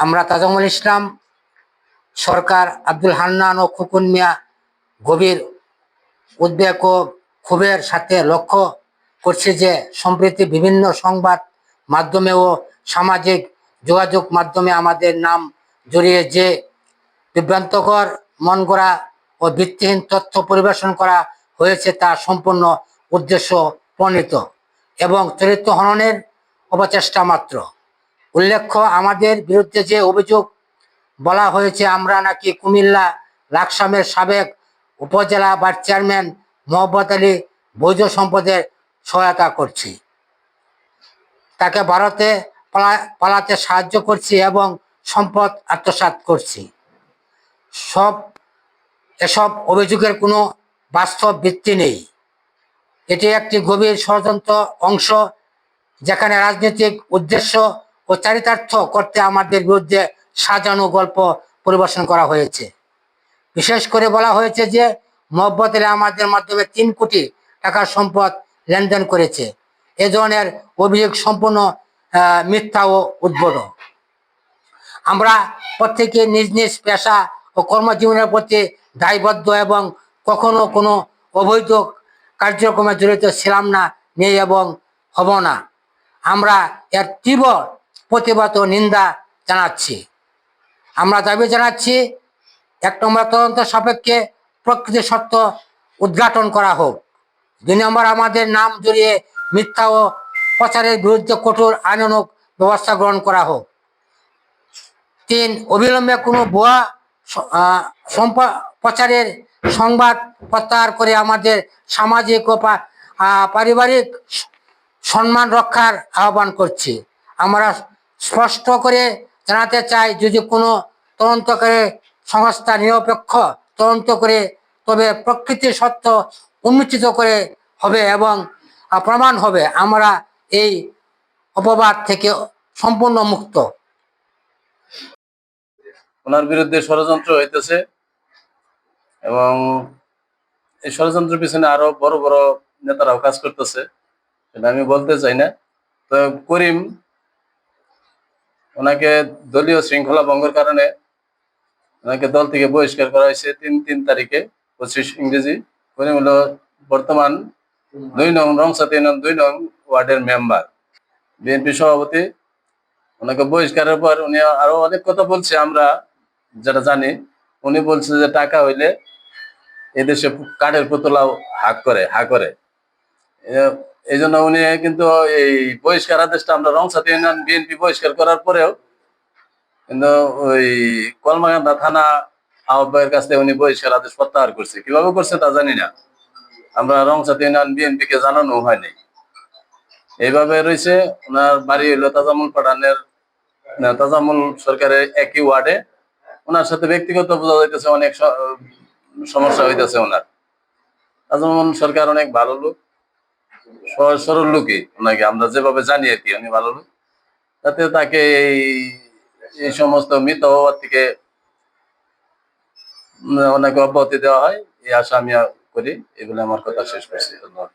আমরা তাজমুল ইসলাম, সরকার আব্দুল হান্নান ও খুকুন মিয়া গভীর উদ্বেগ ও ক্ষোভের সাথে লক্ষ্য করছি যে সম্প্রতি বিভিন্ন সংবাদ মাধ্যমে ও সামাজিক যোগাযোগ মাধ্যমে আমাদের নাম জড়িয়ে যে বিভ্রান্তকর মন করা ও ভিত্তিহীন তথ্য পরিবেশন করা হয়েছে তা সম্পূর্ণ উদ্দেশ্য প্রণীত এবং চরিত্র হননের অপচেষ্টা মাত্র। উল্লেখ্য, আমাদের বিরুদ্ধে যে অভিযোগ বলা হয়েছে, আমরা নাকি কুমিল্লা লাকসামের সাবেক উপজেলা বা চেয়ারম্যান মোহাম্মদ আলী বৈধ সম্পদের সহায়তা করছি। তাকে ভারতে পালা- পালাতে সাহায্য করছি এবং সম্পদ আত্মসাৎ করছি। সব, এসব অভিযোগের কোনো বাস্তব ভিত্তি নেই। এটি একটি গভীর ষড়যন্ত্র অংশ, যেখানে রাজনৈতিক উদ্দেশ্য ও চারিতার্থ করতে আমাদের বিরুদ্ধে সাজানো গল্প পরিবেশন করা হয়েছে। বিশেষ করে বলা হয়েছে যে মোহব্বত আলী আমাদের মাধ্যমে তিন কোটি টাকার সম্পদ লেনদেন করেছে। এ ধরনের অভিযোগ সম্পূর্ণ মিথ্যা ও উদ্ভট আমরা প্রত্যেকে নিজ নিজ পেশা ও কর্মজীবনের প্রতি দায়বদ্ধ এবং কখনো কোনো অবৈধ কার্যক্রমে জড়িত ছিলাম না, নেই এবং হব না। আমরা এর তীব্র প্রতিবাদ ও নিন্দা জানাচ্ছি। আমরা দাবি জানাচ্ছি, এক নম্বর তদন্ত সাপেক্ষে প্রকৃতি সত্য উদ্ঘাটন করা হোক। দুই নম্বর, আমাদের নাম জড়িয়ে মিথ্যা ও প্রচারের বিরুদ্ধে কঠোর আইনানুগ ব্যবস্থা গ্রহণ করা হোক। তিন, অবিলম্বে কোনো ভুয়া প্রচারের সংবাদ প্রত্যাহার করে আমাদের সামাজিক ও পারিবারিক সম্মান রক্ষার আহ্বান করছি। আমরা স্পষ্ট করে জানাতে চাই যদি কোনো তদন্তকারী সংস্থা নিরপেক্ষ তদন্ত করে, তবে প্রকৃতির সত্য উন্মোচিত করে হবে এবং প্রমাণ হবে আমরা এই অপবাদ থেকে সম্পূর্ণ মুক্ত। ওনার বিরুদ্ধে ষড়যন্ত্র হইতেছে এবং এই ষড়যন্ত্রের পিছনে আরও বড় বড় নেতারাও কাজ করতেছে আমি বলতে চাই না। তো করিম ওনাকে দলীয় শৃঙ্খলা ভঙ্গের কারণে ওনাকে দল থেকে বহিষ্কার করা হয়েছে তিন তিন তারিখে, পঁচিশ ইংরেজি। করিম হলো বর্তমান দুই নং রংসাতি নং, দুই নং ওয়ার্ডের মেম্বার। বিএনপি সভাপতি ওনাকে বহিষ্কারের পর উনি আরও অনেক কথা বলছে, আমরা যেটা জানি, উনি বলছে যে টাকা হইলে এদেশে কাঠের পুতলাও হাক করে হা করে। এই জন্য উনি কিন্তু এই বহিষ্কার আদেশটা আমরা রংসাতি ইউনিয়ন বিএনপি বহিষ্কার করার পরেও কিন্তু ওই কলমাকান্দা থানা আহ্বায়কের কাছ থেকে উনি বহিষ্কার আদেশ প্রত্যাহার করছে। কীভাবে করছে তা জানি না। আমরা রংসাতি ইউনিয়ন বিএনপি কে জানানো হয়নি। এইভাবে রয়েছে, ওনার বাড়ি হইল তাজামুল পাঠানের তাজামুল সরকারের একই ওয়ার্ডে। ওনার সাথে ব্যক্তিগত বোঝা যাইতেছে অনেক সমস্যা হইতেছে ওনার। তাজামুল সরকার অনেক ভালো লোক। সহজ সরল লোকই। ওনাকে আমরা যেভাবে জানি আর কি, উনি ভালো লোক। তাতে তাকে এই এই সমস্ত মৃত হওয়ার থেকে অনেক অব্যাহতি দেওয়া হয়। এই আশা আমি করি। এগুলো আমার কথা শেষ করছি। ধন্যবাদ।